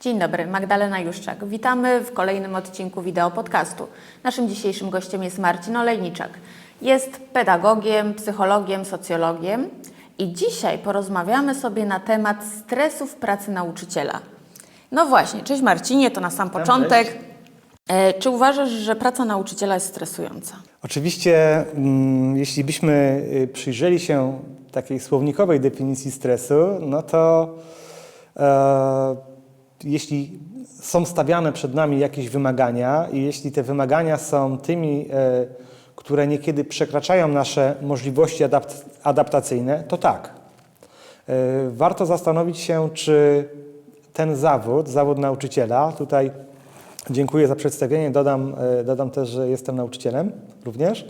Dzień dobry, Magdalena Juszczak. Witamy w kolejnym odcinku wideo podcastu. Naszym dzisiejszym gościem jest Marcin Olejniczak. Jest pedagogiem, psychologiem, socjologiem i dzisiaj porozmawiamy sobie na temat stresu w pracy nauczyciela. No właśnie, cześć Marcinie, to na sam początek. E, Czy uważasz, że praca nauczyciela jest stresująca? Oczywiście, mm, jeśli byśmy y, przyjrzeli się takiej słownikowej definicji stresu, no to e, jeśli są stawiane przed nami jakieś wymagania i jeśli te wymagania są tymi, e, które niekiedy przekraczają nasze możliwości adapt adaptacyjne, to tak. E, warto zastanowić się, czy ten zawód, zawód nauczyciela, tutaj dziękuję za przedstawienie, dodam, e, dodam też, że jestem nauczycielem również.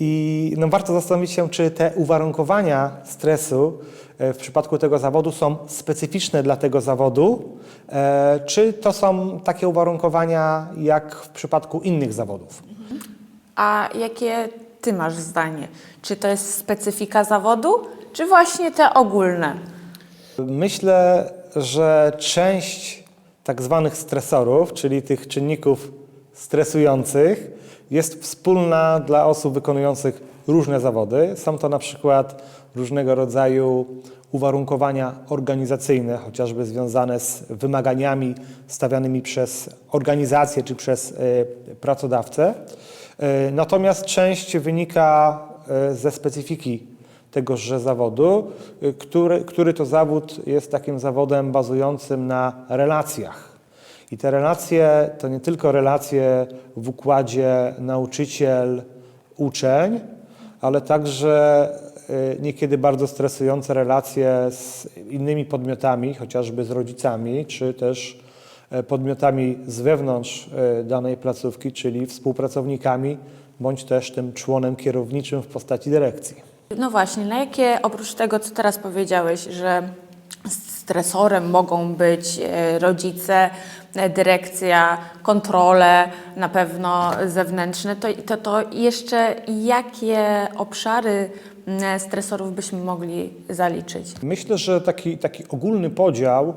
I no, warto zastanowić się, czy te uwarunkowania stresu w przypadku tego zawodu są specyficzne dla tego zawodu, e, czy to są takie uwarunkowania jak w przypadku innych zawodów. A jakie ty masz zdanie? Czy to jest specyfika zawodu, czy właśnie te ogólne? Myślę, że część tak zwanych stresorów, czyli tych czynników stresujących, jest wspólna dla osób wykonujących różne zawody. Są to na przykład różnego rodzaju uwarunkowania organizacyjne, chociażby związane z wymaganiami stawianymi przez organizację czy przez e, pracodawcę. E, Natomiast część wynika e, ze specyfiki tegożże zawodu, który, który to zawód jest takim zawodem bazującym na relacjach. I te relacje to nie tylko relacje w układzie nauczyciel-uczeń, ale także niekiedy bardzo stresujące relacje z innymi podmiotami, chociażby z rodzicami, czy też e, podmiotami z wewnątrz e, danej placówki, czyli współpracownikami, bądź też tym członem kierowniczym w postaci dyrekcji. No właśnie, na jakie oprócz tego, co teraz powiedziałeś, że stresorem mogą być rodzice, dyrekcja, kontrole, na pewno zewnętrzne, to, to, to jeszcze jakie obszary stresorów byśmy mogli zaliczyć? Myślę, że taki, taki ogólny podział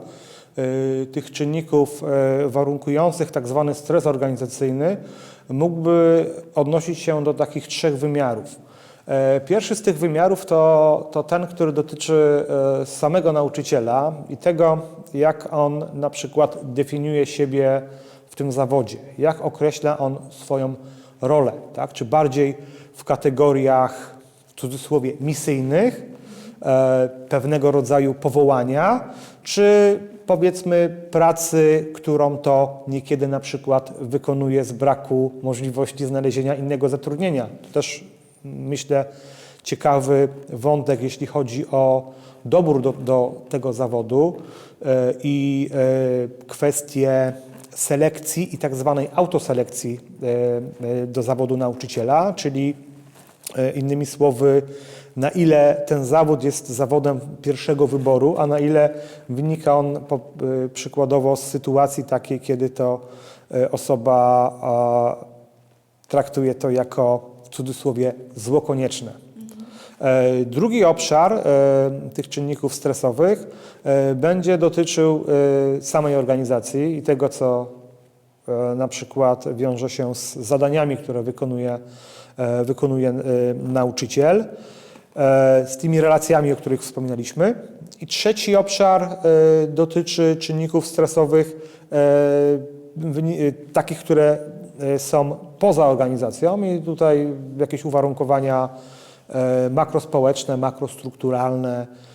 y, tych czynników y, warunkujących tak zwany stres organizacyjny mógłby odnosić się do takich trzech wymiarów. E, Pierwszy z tych wymiarów to, to ten, który dotyczy e, samego nauczyciela i tego, jak on na przykład definiuje siebie w tym zawodzie, jak określa on swoją rolę, tak? czy bardziej w kategoriach cudzysłowie misyjnych, e, pewnego rodzaju powołania, czy powiedzmy pracy, którą to niekiedy na przykład wykonuje z braku możliwości znalezienia innego zatrudnienia. To też myślę ciekawy wątek, jeśli chodzi o dobór do, do tego zawodu e, i e, kwestie selekcji i tak zwanej autoselekcji do zawodu nauczyciela, czyli Innymi słowy, na ile ten zawód jest zawodem pierwszego wyboru, a na ile wynika on po, e, przykładowo z sytuacji takiej, kiedy to e, osoba a, traktuje to jako w cudzysłowie zło konieczne. E, Drugi obszar e, tych czynników stresowych e, będzie dotyczył e, samej organizacji i tego, co e, na przykład wiąże się z zadaniami, które wykonuje, e, wykonuje e, nauczyciel, e, z tymi relacjami, o których wspominaliśmy. I trzeci obszar e, dotyczy czynników stresowych, e, e, takich, które e, są poza organizacją i tutaj jakieś uwarunkowania e, makrospołeczne, makrostrukturalne, e,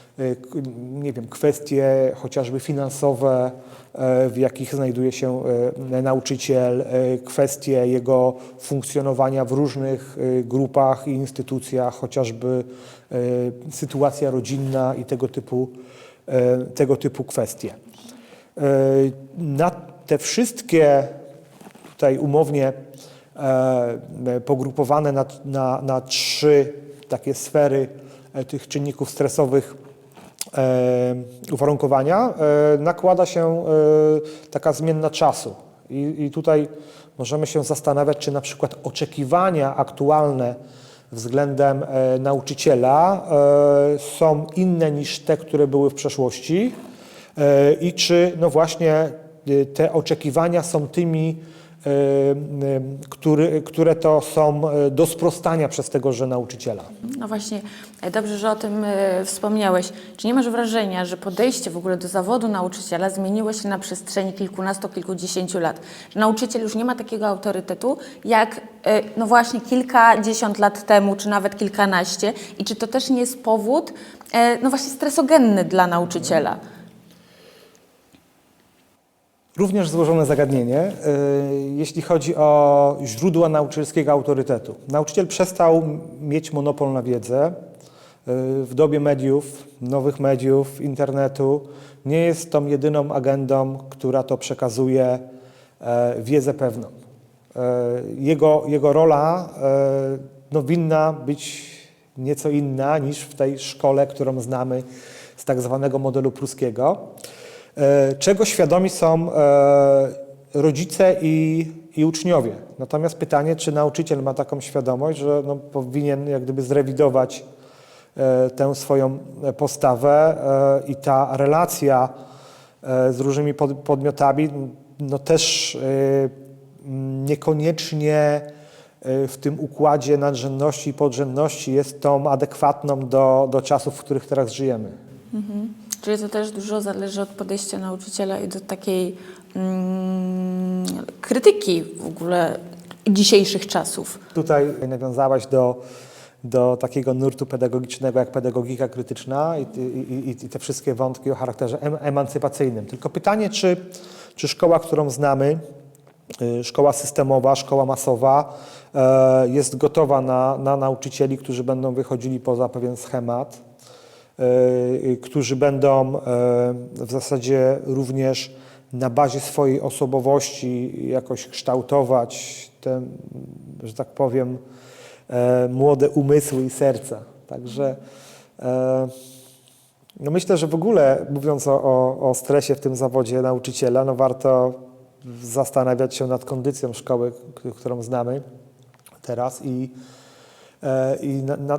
nie wiem, kwestie chociażby finansowe, e, w jakich znajduje się e, nauczyciel, e, kwestie jego funkcjonowania w różnych e, grupach i instytucjach, chociażby e, sytuacja rodzinna i tego typu, e, tego typu kwestie. E, Na te wszystkie tutaj umownie e, pogrupowane na, na, na trzy takie sfery e, tych czynników stresowych e, uwarunkowania e, nakłada się e, taka zmienna czasu. I, I tutaj możemy się zastanawiać, czy na przykład oczekiwania aktualne względem e, nauczyciela e, są inne niż te, które były w przeszłości. E, I czy no właśnie te oczekiwania są tymi, e, który, które to są e, do sprostania przez tegoże nauczyciela. No właśnie, e, dobrze, że o tym e, wspomniałeś. Czy nie masz wrażenia, że podejście w ogóle do zawodu nauczyciela zmieniło się na przestrzeni kilkunastu, kilkudziesięciu lat? Że nauczyciel już nie ma takiego autorytetu, jak e, no właśnie kilkadziesiąt lat temu, czy nawet kilkanaście. I czy to też nie jest powód, no właśnie stresogenny dla nauczyciela? Również złożone zagadnienie, e, jeśli chodzi o źródła nauczycielskiego autorytetu. Nauczyciel przestał mieć monopol na wiedzę. E, W dobie mediów, nowych mediów, internetu nie jest tą jedyną agendą, która to przekazuje e, wiedzę pewną. Jego, jego rola no, winna być nieco inna niż w tej szkole, którą znamy z tak zwanego modelu pruskiego. E, czego świadomi są e, rodzice i, i uczniowie. Natomiast pytanie, czy nauczyciel ma taką świadomość, że no, powinien jak gdyby zrewidować e, tę swoją postawę i ta relacja z różnymi pod, podmiotami no, też niekoniecznie w tym układzie nadrzędności i podrzędności jest tą adekwatną do, do czasów, w których teraz żyjemy. Czyli to też dużo zależy od podejścia nauczyciela i do takiej mm, krytyki w ogóle dzisiejszych czasów. Tutaj nawiązałaś do, do takiego nurtu pedagogicznego jak pedagogika krytyczna i, i, i, te wszystkie wątki o charakterze em, emancypacyjnym. Tylko pytanie, czy, czy szkoła, którą znamy, y, szkoła systemowa, szkoła masowa e, jest gotowa na, na nauczycieli, którzy będą wychodzili poza pewien schemat, którzy będą e, w zasadzie również na bazie swojej osobowości jakoś kształtować te, że tak powiem, e, młode umysły i serca. Także e, no myślę, że w ogóle mówiąc o, o, o stresie w tym zawodzie nauczyciela, no warto zastanawiać się nad kondycją szkoły, którą znamy teraz i, e, i na, na,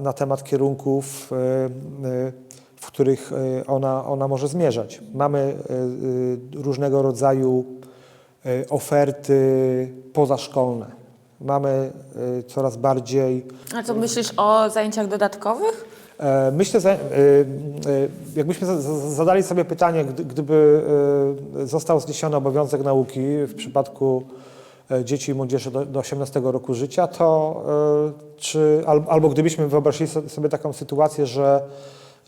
na, temat kierunków, e, e, w których e, ona, ona może zmierzać. Mamy e, e, różnego rodzaju e, oferty pozaszkolne. Mamy e, coraz bardziej A co myślisz o zajęciach dodatkowych? E, Myślę, że e, e, jakbyśmy za- za- zadali sobie pytanie, gdy- gdyby e, został zniesiony obowiązek nauki w przypadku e, dzieci i młodzieży do, do 18 roku życia, to e, czy, al- albo gdybyśmy wyobrazili so- sobie taką sytuację, że,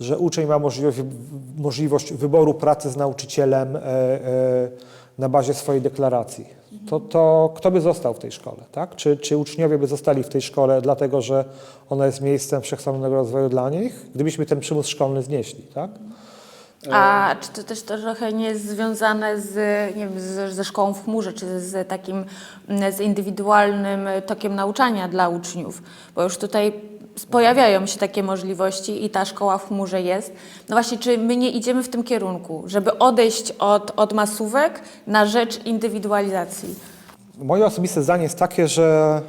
że uczeń ma możliwość, wyboru pracy z nauczycielem e, e, na bazie swojej deklaracji, to, to kto by został w tej szkole? Tak? Czy, czy uczniowie by zostali w tej szkole dlatego, że ona jest miejscem wszechstronnego rozwoju dla nich, gdybyśmy ten przymus szkolny znieśli? Tak? A czy to też trochę nie jest związane z, nie wiem, z, ze szkołą w chmurze, czy z takim mm, z indywidualnym tokiem nauczania dla uczniów? Bo już tutaj pojawiają się takie możliwości i ta szkoła w chmurze jest. No właśnie, czy my nie idziemy w tym kierunku, żeby odejść od, od masówek na rzecz indywidualizacji? Moje osobiste zdanie jest takie, że,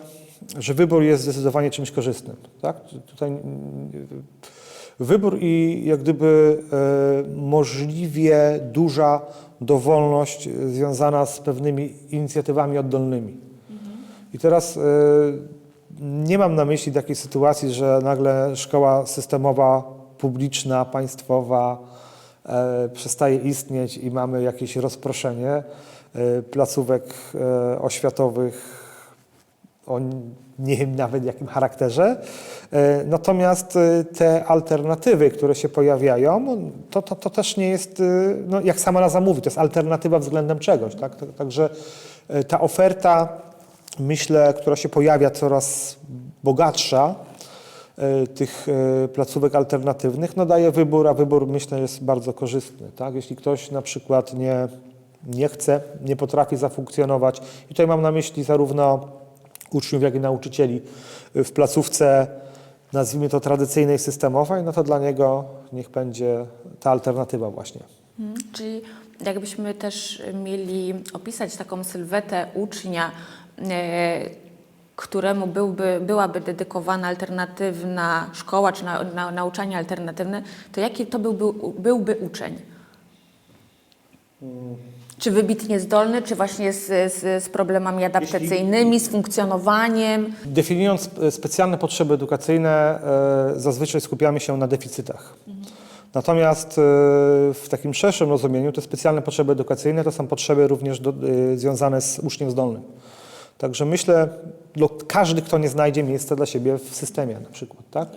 że wybór jest zdecydowanie czymś korzystnym. Tak? Tutaj mm, wybór i jak gdyby e, możliwie duża dowolność związana z pewnymi inicjatywami oddolnymi. I teraz e, nie mam na myśli takiej sytuacji, że nagle szkoła systemowa, publiczna, państwowa e, przestaje istnieć i mamy jakieś rozproszenie placówek oświatowych o nie wiem nawet jakim charakterze. E, Natomiast e, te alternatywy, które się pojawiają, to, to, to też nie jest, e, no, jak sama nazwa mówi, to jest alternatywa względem czegoś. Tak? Tak- Także ta oferta, myślę, która się pojawia coraz bogatsza, tych placówek alternatywnych, no daje wybór, a wybór myślę jest bardzo korzystny. Tak? Jeśli ktoś na przykład nie, nie chce, nie potrafi zafunkcjonować, i tutaj mam na myśli zarówno uczniów, jak i nauczycieli w placówce, nazwijmy to tradycyjnej, systemowej, no to dla niego niech będzie ta alternatywa właśnie. Mhm. Czyli jakbyśmy też mieli opisać taką sylwetę ucznia, e, któremu byłby, byłaby dedykowana alternatywna szkoła czy na, na, nauczanie alternatywne, to jaki to byłby, byłby uczeń? Czy wybitnie zdolny, czy właśnie z, z, z problemami adaptacyjnymi, z funkcjonowaniem? Definiując specjalne potrzeby edukacyjne, e, zazwyczaj skupiamy się na deficytach. Natomiast e, w takim szerszym rozumieniu te specjalne potrzeby edukacyjne to są potrzeby również do, e, związane z uczniem zdolnym. Także myślę, no, każdy, kto nie znajdzie miejsca dla siebie w systemie na przykład, tak?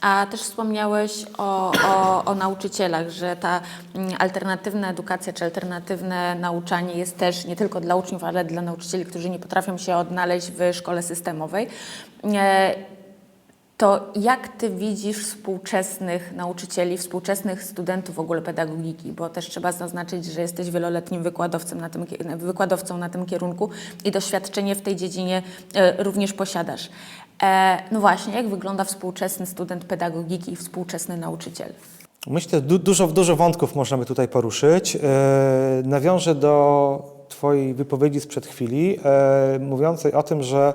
A też wspomniałeś o, o, o nauczycielach, że ta mm, alternatywna edukacja czy alternatywne nauczanie jest też nie tylko dla uczniów, ale dla nauczycieli, którzy nie potrafią się odnaleźć w szkole systemowej. To jak ty widzisz współczesnych nauczycieli, współczesnych studentów w ogóle pedagogiki? Bo też trzeba zaznaczyć, że jesteś wieloletnim wykładowcą na tym, wykładowcą na tym kierunku i doświadczenie w tej dziedzinie e, również posiadasz. E, No właśnie, jak wygląda współczesny student pedagogiki i współczesny nauczyciel? Myślę, du dużo, dużo wątków można by tutaj poruszyć. E, nawiążę do Twojej wypowiedzi sprzed chwili, mówiącej o tym, że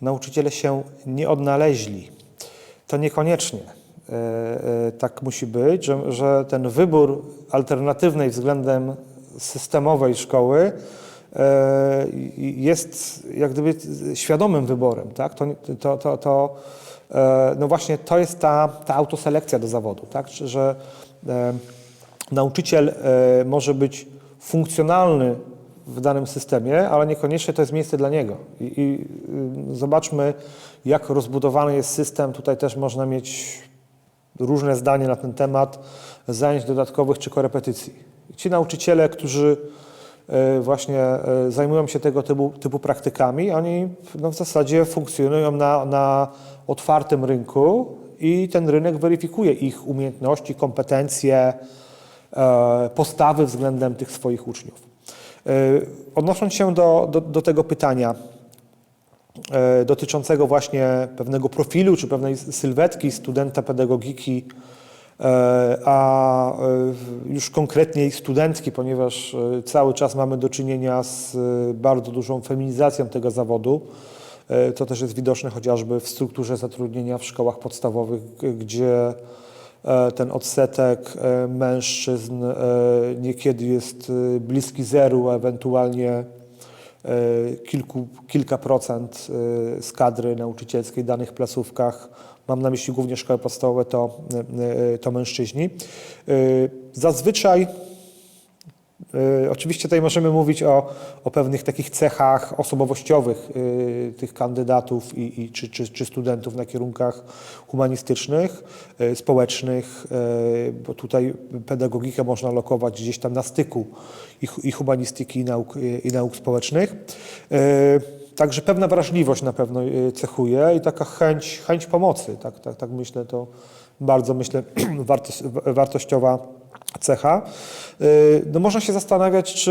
nauczyciele się nie odnaleźli. To niekoniecznie e, e, tak musi być, że, że ten wybór alternatywnej względem systemowej szkoły e, jest jak gdyby świadomym wyborem. Tak? To, to, to, to, no właśnie to jest ta, ta autoselekcja do zawodu, tak? Że nauczyciel może być funkcjonalny w danym systemie, ale niekoniecznie to jest miejsce dla niego. I, i y, zobaczmy, jak rozbudowany jest system. Tutaj też można mieć różne zdanie na ten temat zajęć dodatkowych czy korepetycji. Ci nauczyciele, którzy e, właśnie e, zajmują się tego typu, typu praktykami, oni no, w zasadzie funkcjonują na, na otwartym rynku i ten rynek weryfikuje ich umiejętności, kompetencje, e, postawy względem tych swoich uczniów. Odnosząc się do, do, do tego pytania, dotyczącego właśnie pewnego profilu czy pewnej sylwetki studenta pedagogiki, e, a e, już konkretniej studentki, ponieważ e, cały czas mamy do czynienia z e, bardzo dużą feminizacją tego zawodu. E, To też jest widoczne chociażby w strukturze zatrudnienia w szkołach podstawowych, gdzie e, ten odsetek e, mężczyzn e, niekiedy jest e, bliski zeru, a ewentualnie e, kilku, kilka procent e, z kadry nauczycielskiej w danych placówkach, mam na myśli głównie szkoły podstawowe, to, e, to mężczyźni. E, Zazwyczaj E, Oczywiście tutaj możemy mówić o, o pewnych takich cechach osobowościowych e, tych kandydatów i, i, czy, czy, czy studentów na kierunkach humanistycznych, e, społecznych, bo tutaj pedagogikę można lokować gdzieś tam na styku i, i humanistyki i nauk, i nauk społecznych. Także pewna wrażliwość na pewno cechuje i taka chęć, chęć pomocy, tak, tak, tak myślę, to bardzo myślę wartościowa cecha. Y, No można się zastanawiać, czy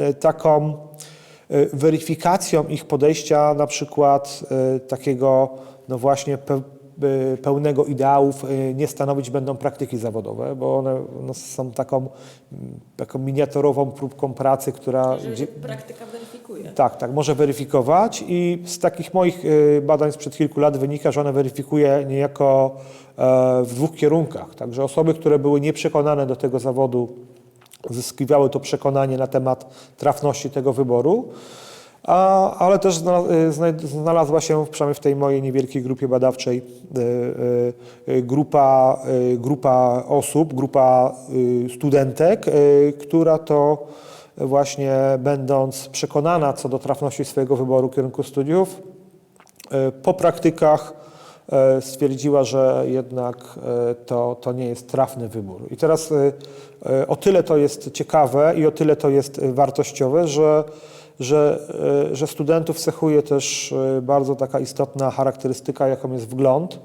y, taką y, weryfikacją ich podejścia, na przykład takiego, no właśnie pełnego ideałów, y, nie stanowić będą praktyki zawodowe, bo one no, są taką, taką miniaturową próbką pracy, która. gdzie- praktyka weryfikuje. tak, tak, może weryfikować i z takich moich y, badań sprzed kilku lat wynika, że one weryfikuje niejako e, w dwóch kierunkach. Także osoby, które były nieprzekonane do tego zawodu, zyskiwały to przekonanie na temat trafności tego wyboru, a, ale też y, znalazła się, przynajmniej w tej mojej niewielkiej grupie badawczej, y, y, grupa, grupa osób, grupa studentek, która to właśnie będąc przekonana co do trafności swojego wyboru kierunku studiów, po praktykach stwierdziła, że jednak to, to nie jest trafny wybór. I teraz o tyle to jest ciekawe i o tyle to jest wartościowe, że, że, e, że studentów cechuje też e, bardzo taka istotna charakterystyka, jaką jest wgląd.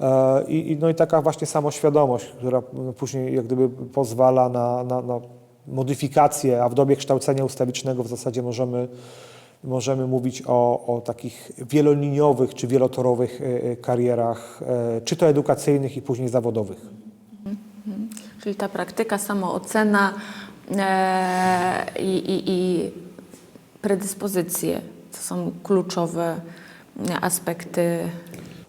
E, I, no i taka właśnie samoświadomość, która no, później jak gdyby pozwala na, na, na modyfikację, a w dobie kształcenia ustawicznego w zasadzie możemy, możemy mówić o, o takich wieloliniowych czy wielotorowych karierach, czy to edukacyjnych i później zawodowych. Czyli ta praktyka, samoocena i, i, i predyspozycje to są kluczowe e, aspekty.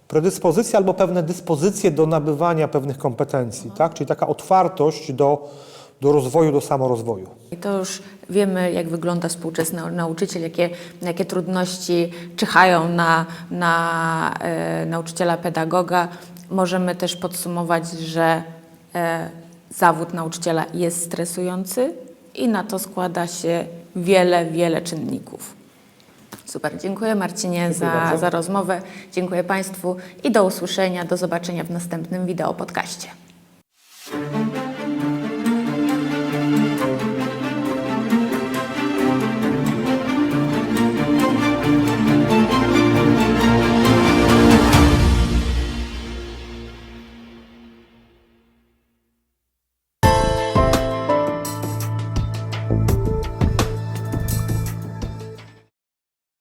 Predyspozycje albo pewne dyspozycje do nabywania pewnych kompetencji, tak? czyli taka otwartość do do rozwoju, do samorozwoju. I to już wiemy, jak wygląda współczesny nauczyciel, jakie, jakie trudności czyhają na, na e, nauczyciela pedagoga. Możemy też podsumować, że e, zawód nauczyciela jest stresujący i na to składa się wiele, wiele czynników. Super, dziękuję Marcinie za, bardzo. za rozmowę, dziękuję Państwu i do usłyszenia, do zobaczenia w następnym wideo podcaście.